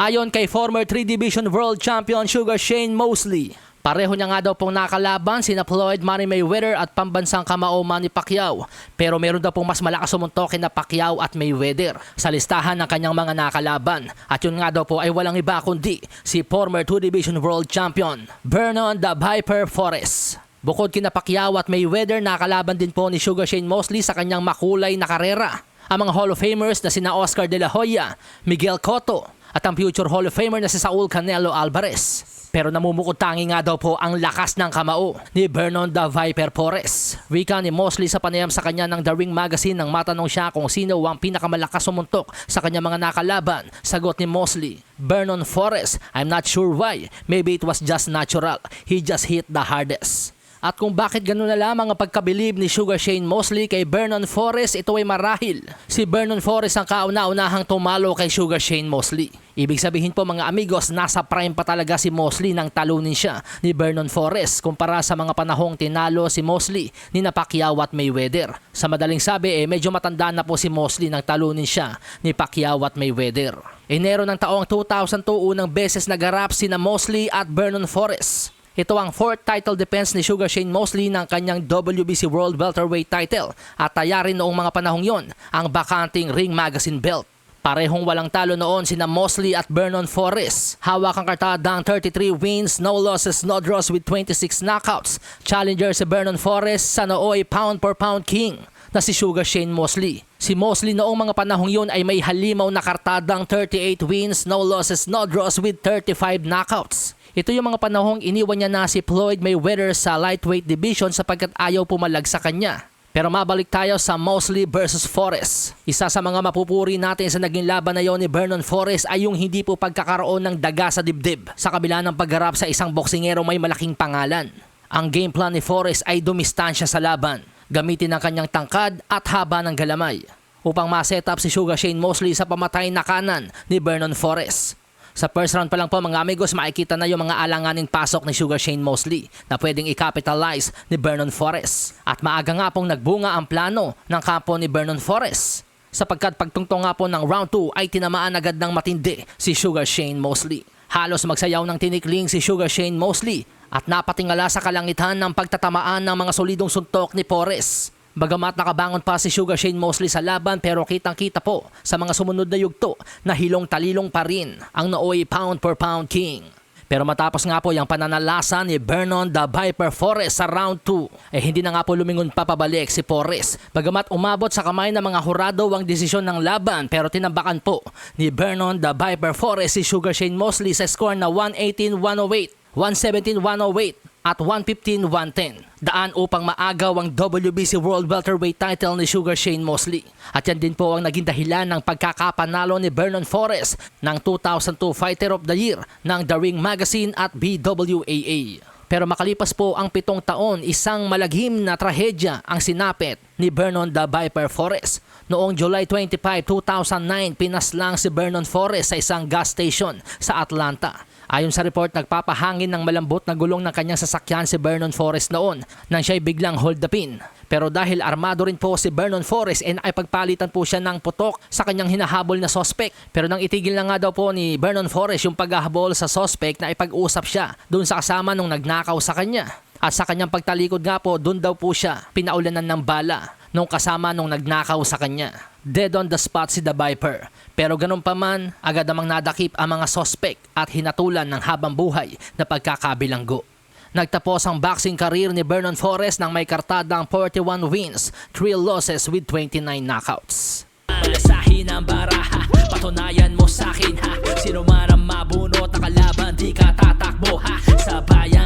Ayon kay former 3 Division World Champion Sugar Shane Mosley, pareho niya nga daw pong nakalaban sina Floyd Manny Mayweather at pambansang kamao Manny Pacquiao. Pero meron daw pong mas malakas sumuntok kina Pacquiao at Mayweather sa listahan ng kanyang mga nakalaban. At yun nga daw po ay walang iba kundi si former 2 Division World Champion Vernon the Viper Forrest. Bukod kina Pacquiao at Mayweather, nakalaban din po ni Sugar Shane Mosley sa kanyang makulay na karera. Ang mga Hall of Famers na sina Oscar De La Hoya, Miguel Cotto, at ang future Hall of Famer na si Saul Canelo Alvarez. Pero namumukod tangi nga daw po ang lakas ng kamao ni Vernon the Viper Forrest. Wika ni Mosley sa panayam sa kanya ng The Ring Magazine nang matanong siya kung sino ang pinakamalakas sumuntok sa kanyang mga nakalaban. Sagot ni Mosley, Vernon Forrest, I'm not sure why. Maybe it was just natural. He just hit the hardest. At kung bakit ganun na lamang ang pagkabilib ni Sugar Shane Mosley kay Vernon Forrest, ito ay marahil. Si Vernon Forrest ang kauna-unahang tumalo kay Sugar Shane Mosley. Ibig sabihin po mga amigos, nasa prime pa talaga si Mosley nang talunin siya ni Vernon Forrest kumpara sa mga panahong tinalo si Mosley ni Pacquiao at Mayweather. Sa madaling sabi eh medyo matanda na po si Mosley nang talunin siya ni Pacquiao at Mayweather. Enero ng taong 2002 unang beses nagarap sina Mosley at Vernon Forrest. Ito ang fourth title defense ni Sugar Shane Mosley ng kanyang WBC World Welterweight title at taya rin noong mga panahong yon ang bakanting Ring Magazine belt. Parehong walang talo noon sina Mosley at Vernon Forrest. Hawak ang kartadang 33 wins, no losses, no draws with 26 knockouts. Challenger si Vernon Forrest sa nooy pound for pound king na si Sugar Shane Mosley. Si Mosley noong mga panahong yun ay may halimaw na kartadang 38 wins, no losses, no draws with 35 knockouts. Ito yung mga panahong iniwan niya na si Floyd Mayweather sa lightweight division sapagkat ayaw pumalag sa kanya. Pero mabalik tayo sa Mosley versus Forrest. Isa sa mga mapupuri natin sa naging laban na yon ni Vernon Forrest ay yung hindi po pagkakaroon ng daga sa dibdib sa kabila ng pagharap sa isang boksingero may malaking pangalan. Ang game plan ni Forrest ay dumistansya sa laban, gamitin ang kanyang tangkad at haba ng galamay upang ma-set up si Sugar Shane Mosley sa pamatay na kanan ni Vernon Forrest. Sa first round pa lang po mga amigos, makikita na yung mga alanganing pasok ni Sugar Shane Mosley na pwedeng i-capitalize ni Vernon Forrest. At maaga nga pong nagbunga ang plano ng kampo ni Vernon Forrest. Sapagkat pagtungtong nga po ng round 2 ay tinamaan agad ng matindi si Sugar Shane Mosley. Halos magsayaw ng tinikling si Sugar Shane Mosley at napatingala sa kalangitan ng pagtatamaan ng mga solidong suntok ni Forrest. Bagamat nakabangon pa si Sugar Shane Mosley sa laban pero kitang kita po sa mga sumunod na yugto na hilong talilong pa rin ang nooy pound per pound king. Pero matapos nga po yung pananalasa ni Vernon the Viper Forrest sa round 2, eh hindi na nga po lumingon pa pabalik si Forrest. Bagamat umabot sa kamay ng mga hurado ang desisyon ng laban pero tinambakan po ni Vernon the Viper Forrest si Sugar Shane Mosley sa score na 118-108, 117-108 at 115-110. Daan upang maagaw ang WBC World Welterweight title ni Sugar Shane Mosley. At yan din po ang naging dahilan ng pagkakapanalo ni Vernon Forrest ng 2002 Fighter of the Year ng The Ring Magazine at BWAA. Pero makalipas po ang pitong taon, isang malaghim na trahedya ang sinapit ni Vernon the Viper Forrest. Noong July 25, 2009, pinaslang si Vernon Forrest sa isang gas station sa Atlanta. Ayon sa report, nagpapahangin ng malambot na gulong ng kanyang sasakyan si Vernon Forrest noon nang siya'y biglang hold upin. Pero dahil armado rin po si Vernon Forrest and ay pagpalitan po siya ng putok sa kanyang hinahabol na sospek. Pero nang itigil na nga daw po ni Vernon Forrest yung paghahabol sa sospek na ipag-usap siya doon sa kasama nung nagnakaw sa kanya. At sa kanyang pagtalikod nga po, doon daw po siya pinaulanan ng bala nung kasama nung nagnakaw sa kanya. Dead on the spot si The Viper. Pero ganun pa man, agad namang nadakip ang mga sospek at hinatulan ng habang buhay na pagkakabilanggo. Nagtapos ang boxing career ni Vernon Forrest nang may kartadang 41 wins, 3 losses with 29 knockouts. Alasahin ang baraha, patunayan mo sa akin ha Sino man ang mabunot na kalaban, di ka tatakbo ha Sa bayan